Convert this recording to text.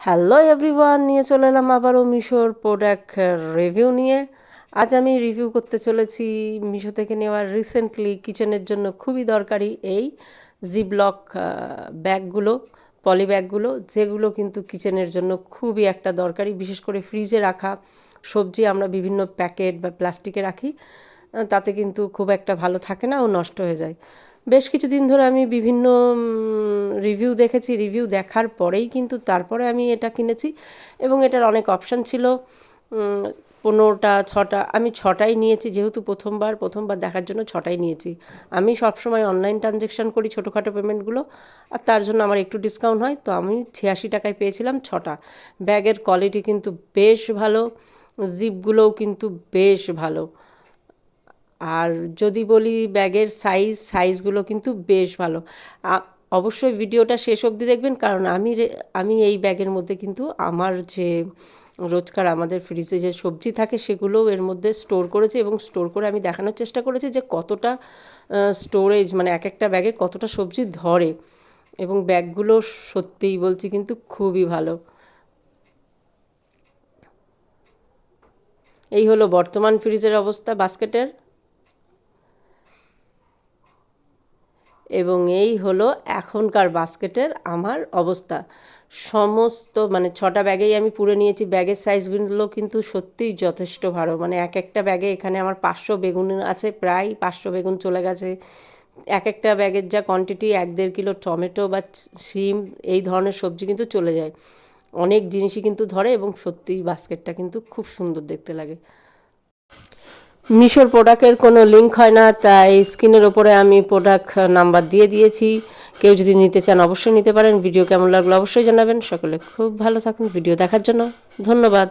Hello everyone, নিয়ে চলে এলাম আবারও মিশোর প্রোডাক্ট রিভিউ নিয়ে। আজ আমি রিভিউ করতে চলেছি মিশো থেকে নেওয়া রিসেন্টলি কিচেনের জন্য খুবই দরকারি এই জিব্লক ব্যাগগুলো পলি ব্যাগগুলো, যেগুলো কিন্তু কিচেনের জন্য খুবই একটা দরকারি। বিশেষ করে ফ্রিজে রাখা সবজি আমরা বিভিন্ন প্যাকেট বা প্লাস্টিকে রাখি তাতে কিন্তু খুব একটা ভালো থাকে না ও নষ্ট হয়ে যায়। বেশ কিছুদিন ধরে আমি বিভিন্ন রিভিউ দেখেছি রিভিউ দেখার পরেই কিন্তু তারপরে আমি এটা কিনেছি এবং এটার অনেক অপশান ছিল। পনেরোটা, ছটা, আমি ছটাই নিয়েছি যেহেতু প্রথমবার প্রথমবার দেখার জন্য ছটাই নিয়েছি। আমি সবসময় অনলাইন ট্রানজ্যাকশান করি ছোটোখাটো পেমেন্টগুলো আর তার জন্য আমার একটু ডিসকাউন্ট হয়, তো আমি ছিয়াশি টাকায় পেয়েছিলাম ছটা। ব্যাগের কোয়ালিটি কিন্তু বেশ ভালো জিপগুলোও কিন্তু বেশ ভালো। আর যদি বলি ব্যাগের সাইজ সাইজগুলো কিন্তু বেশ ভালো। অবশ্যই ভিডিওটা শেষ অবধি দেখবেন, কারণ আমি আমি এই ব্যাগের মধ্যে কিন্তু আমার যে রোজকার আমাদের ফ্রিজে যে সবজি থাকে, সেগুলোও এর মধ্যে স্টোর করেছি এবং স্টোর করে আমি দেখানোর চেষ্টা করেছি যে কতটা স্টোরেজ মানে এক একটা ব্যাগে কতটা সবজি ধরে। এবং ব্যাগগুলো সত্যিই বলছি কিন্তু খুবই ভালো। এই হলো বর্তমান ফ্রিজের অবস্থা, বাস্কেটের। এবং এই হলো এখনকার বাস্কেটের আমার অবস্থা। সমস্ত মানে ছটা ব্যাগেই আমি পুরে নিয়েছি, ব্যাগের সাইজগুলো কিন্তু সত্যিই যথেষ্ট ভালো। মানে এক একটা ব্যাগে এখানে আমার পাঁচশো বেগুন আছে, প্রায় পাঁচশো বেগুন চলে গেছে। এক একটা ব্যাগের যা কোয়ান্টিটি এক দেড় কিলো টমেটো বা শিম, এই ধরনের সবজি কিন্তু চলে যায়। অনেক জিনিসই কিন্তু ধরে এবং সত্যিই বাস্কেটটা কিন্তু খুব সুন্দর দেখতে লাগে। মিশোর প্রোডাক্টের কোনো লিঙ্ক হয় না, তাই স্ক্রিনের ওপরে আমি প্রোডাক্ট নাম্বার দিয়ে দিয়েছি। কেউ যদি নিতে চান অবশ্যই নিতে পারেন। ভিডিও কেমন লাগল অবশ্যই জানাবেন। সকলে খুব ভালো থাকুন। ভিডিও দেখার জন্য ধন্যবাদ।